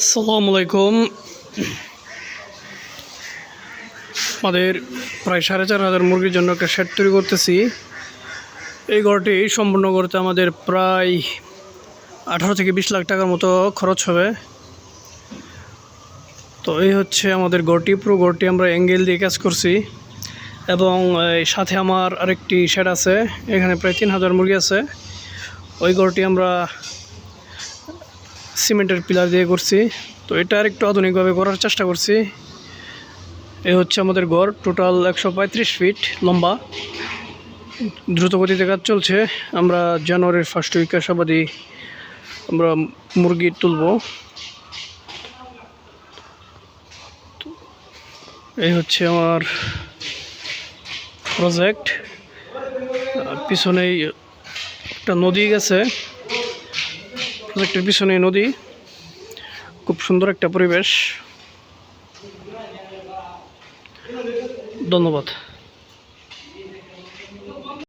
আসসালামু আলাইকুম। আমাদের প্রায় সাড়ে চার হাজার মুরগির জন্য একটা শেড তৈরি করতেছি। এই ঘরটি সম্পূর্ণ করতে আমাদের প্রায় আঠারো থেকে বিশ লাখ টাকার মতো খরচ হবে। তো এই হচ্ছে আমাদের ঘরটি, পুরো ঘরটি আমরা অ্যাঙ্গেল দিয়ে কাজ করছি। এবং সাথে আমার আরেকটি শেড আছে, এখানে প্রায় তিন হাজার মুরগি আছে। ওই ঘরটি আমরা সিমেন্টের পিলার দিয়ে করছি। তো এটা আর একটু আধুনিকভাবে করার চেষ্টা করছি। এই হচ্ছে আমাদের ঘর টোটাল একশো পঁয়ত্রিশ ফিট লম্বা। দ্রুত গতিতে কাজ চলছে। আমরা জানুয়ারির ফার্স্ট উইক আশাবাদী আমরা মুরগি তুলব। এই হচ্ছে আমার প্রজেক্ট পিছনেই একটা নদী গেছে। প্রজেক্টের পিছনে নদী খুব সুন্দর একটা পরিবেশ। ধন্যবাদ।